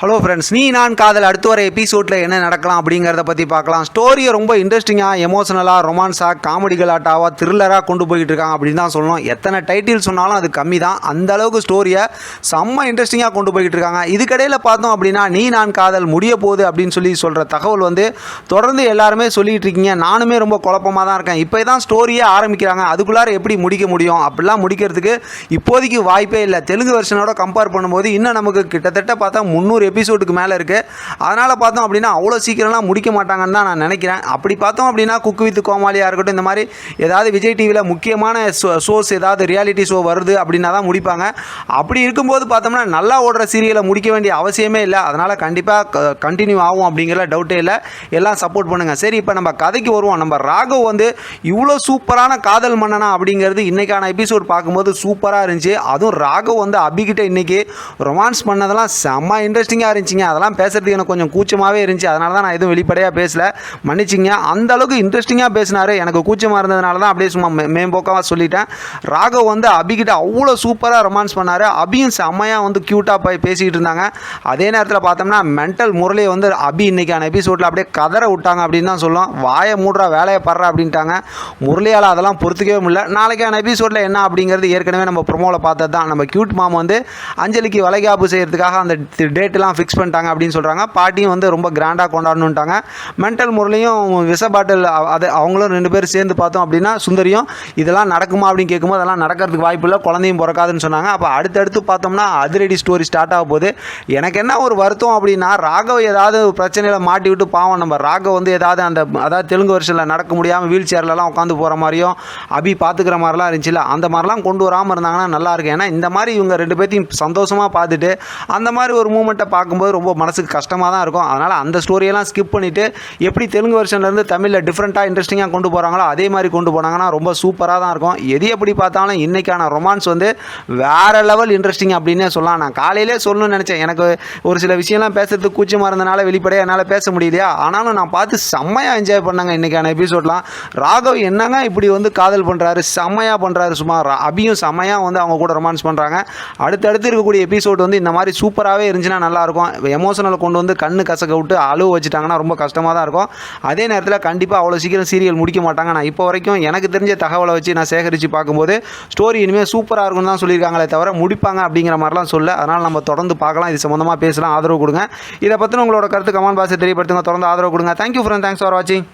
Hello friends நீ நான் காதல் அடுத்த வர எபிசோடில் என்ன நடக்கலாம் அப்படிங்கிறத பற்றி பார்க்கலாம். ஸ்டோரியை ரொம்ப இன்ட்ரெஸ்டிங்காக எமோஷனலாக ரொமான்ஸாக காமெடிகளாட்டாவாக த்ரில்லராக கொண்டு போய்கிட்டு இருக்காங்க அப்படின்னு தான் சொல்லணும். எத்தனை டைட்டில் சொன்னாலும் அது கம்மி தான். அந்த அளவுக்கு ஸ்டோரியை செம்ம இன்ட்ரெஸ்டிங்காக கொண்டு போய்கிட்டு இருக்காங்க. இதுக்கடையில் பார்த்தோம் அப்படின்னா நீ நான் காதல் முடிய போகுது அப்படின்னு சொல்லி சொல்கிற தகவல் வந்து தொடர்ந்து எல்லாருமே சொல்லிகிட்டு இருக்கீங்க. நானுமே ரொம்ப குழப்பமாக தான் இருக்கேன். இப்போ தான் ஸ்டோரியே ஆரம்பிக்கிறாங்க. அதுக்குள்ளார எப்படி முடிக்க முடியும்? அப்படிலாம் முடிக்கிறதுக்கு இப்போதைக்கு வாய்ப்பே இல்லை. தெலுங்கு வெர்ஷனோட கம்பேர் பண்ணும்போது இன்னும் நமக்கு கிட்டத்தட்ட பார்த்தா முந்நூறு எபிசோடுக்கு மேலே இருக்குது அதனால் பார்த்தோம் அப்படின்னா அவ்வளோ சீக்கிரம்லாம் முடிக்க மாட்டாங்கன்னு தான் நான் நினைக்கிறேன். அப்படி பார்த்தோம் அப்படின்னா குக்கு வித் கோமாளியாக இருக்கட்டும் இந்த மாதிரி ஏதாவது விஜய் டிவியில் முக்கியமான ஷோஸ் ஏதாவது ரியாலிட்டி ஷோ வருது அப்படின்னா தான் முடிப்பாங்க. அப்படி இருக்கும்போது பார்த்தோம்னா நல்லா ஓடுற சீரியலை முடிக்க வேண்டிய அவசியமே இல்லை. அதனால் கண்டிப்பாக கண்டினியூ ஆகும் அப்படிங்கிற டவுட்டே இல்லை. எல்லாம் சப்போர்ட் பண்ணுங்கள் சரி இப்போ நம்ம கதைக்கு வருவோம். நம்ம ராகவ் வந்து இவ்வளோ சூப்பரான காதல் மன்னனா அப்படிங்கிறது இன்றைக்கான எபிசோட் பார்க்கும்போது சூப்பராக இருந்துச்சு. அதுவும் ராகவ் வந்து அபிகிட்ட இன்றைக்கி ரொமான்ஸ் பண்ணதெல்லாம் செம்ம இன்ட்ரெஸ்டிங்காக இருந்துச்சுங்க. அதெல்லாம் பேசுறதுக்கு எனக்கு கொஞ்சம் கூச்சமாகவே இருந்துச்சு. அதனால தான் நான் எதுவும் வெளிப்படையாக பேசல. மன்னிச்சிங்க. அந்த அளவுக்கு இன்ட்ரெஸ்டிங்காக பேசினாரு. எனக்கு கூச்சமாக இருந்ததுனால தான் அப்படியே சும்மா மேம்போக்காக சொல்லிட்டேன். ராகவ் வந்து அபிகிட்ட அவ்வளோ சூப்பராக ரொமான்ஸ் பண்ணார். அபியும் செம்மையாக வந்து க்யூட்டாக போய் பேசிக்கிட்டு இருந்தாங்க. அதே நேரத்தில் பார்த்தோம்னா மென்டல் முரளியை வந்து அபி இன்னைக்கான எபிசோடில் அப்படியே கதற விட்டாங்க அப்படின்னு தான் சொல்லுவோம் வாயை மூடுறா வேலையை படுற அப்படின்ட்டாங்க. முரளியால் அதெல்லாம் பொறுத்துக்கவே முடியல. நாளைக்கான எபிசோடில் என்ன அப்படிங்கிறது ஏற்கனவே நம்ம ப்ரொமோவில் பார்த்தது தான் நம்ம க்யூட் மாம் வந்து அஞ்சலிக்கு வளைகாப்பு செய்கிறதுக்காக அந்த டேட்டெலாம் ஃபிக்ஸ் பண்ணிட்டாங்க அப்படின்னு சொல்கிறாங்க பாட்டியும் வந்து ரொம்ப கிராண்டாக கொண்டாடணுன்ட்டாங்க மென்டல் முரளியும் விச பாட்டில் அது அவங்களும் ரெண்டு பேரும் சேர்ந்து பார்த்தோம் அப்படின்னா சுந்தரியும் இதெல்லாம் நடக்குமா அப்படின்னு கேட்கும்போது அதெல்லாம் நடக்கிறதுக்கு வாய்ப்பு இல்லை குழந்தையும் பிறக்காதுன்னு சொன்னாங்க. அப்போ அடுத்தடுத்து பார்த்தோம்னா அதிரடி ஸ்டோரி ஸ்டார்ட் ஆக போகுது. எனக்கு என்ன ஒரு வருத்தம் அப்படின்னா ராகவ் ஏதாவது பிரச்சனையில் மாட்டி விட்டு பாவம் நம்ம ராகவ் வந்து ஏதாவது அந்த அதாவது தெலுங்கு வருஷத்தில் நடக்க முடியாமல் வீல் சேர்லலாம் உட்காந்து போகிற மாதிரியும் அபி பார்த்துக்கிற மாதிரிலாம் இருந்துச்சுல அந்த மாதிரிலாம் கொண்டு வராமல் இருந்தாங்கன்னா நல்லா இருக்கும். ஏன்னா இந்த மாதிரி இவங்க ரெண்டு பேர்த்தையும் சந்தோஷமாக பார்த்துட்டு அந்த மாதிரி ஒரு மூமெண்ட்டை பார்க்கும்போது ரொம்ப மனசுக்கு கஷ்டமாக தான் இருக்கும். அதனால் அந்த ஸ்டோரியெல்லாம் ஸ்கிப் பண்ணிவிட்டு எப்படி தெலுங்கு வருஷன்லேருந்து தமிழில் டிஃப்ரெண்ட்டாக இன்ட்ரெஸ்டிங்காக கொண்டு போகிறாங்களோ அதே மாதிரி கொண்டு போனாங்கன்னா ரொம்ப சூப்பராக தான் இருக்கும். எது எப்படி பார்த்தாலும் இன்றைக்கான ரொமான்ஸ் வந்து வேறு லெவல் இன்ட்ரெஸ்டிங் அப்படின்னே சொல்லலாம். நான் காலையிலே சொல்லணும்னு நினச்சேன். எனக்கு ஒரு சில விஷயம்லாம் பேசுறதுக்கு கூச்சமாக இருந்தனால வெளிப்படையாக என்னால் பேச முடியலையா? ஆனாலும் நான் பார்த்து செம்மையாக என்ஜாய் பண்ணாங்க இன்றைக்கான எபிசோட்லாம் ராகவ் என்னங்க இப்படி வந்து காதல் பண்ணுறாரு செம்மையாக பண்ணுறாரு சும்மா. ரா- அபியும் செம்மையாக வந்து அவங்க கூட ரொமான்ஸ் பண்ணுறாங்க அடுத்தடுத்து இருக்கக்கூடிய எபிசோட் வந்து இந்த மாதிரி சூப்பராகவே இருந்துச்சுன்னா நல்லா இருக்கும். எமோஷனல் கொண்டு வந்து கண்ணு கசக்க விட்டு அழுவ வச்சுட்டாங்கன்னா ரொம்ப கஷ்டமாக தான் இருக்கும். அதே நேரத்தில் கண்டிப்பாக அவ்வளோ சீக்கிரம் சீரியல் முடிக்க மாட்டாங்க. நான் இப்போ வரைக்கும் எனக்கு தெரிஞ்ச தகவலை வச்சு நான் சேகரித்து பார்க்கும்போது ஸ்டோரி இனிமேல் சூப்பராக இருக்கும்னு தான் சொல்லியிருக்காங்களே தவிர முடிப்பாங்க அப்படிங்கிற மாதிரிலாம் சொல்ல அதனால் நம்ம தொடர்ந்து பார்க்கலாம். இது சம்மந்தமாக பேசலாம். ஆதரவு கொடுங்க. இதை பற்றின உங்களோட கருத்து கமெண்ட் பாக்ஸை தெரியப்படுத்துங்க. தொடர்ந்து ஆதரவு கொடுங்க. தேங்க்யூ ஃப்ரெண்ட் தேங்க்ஸ் ஃபார் வாட்சிங்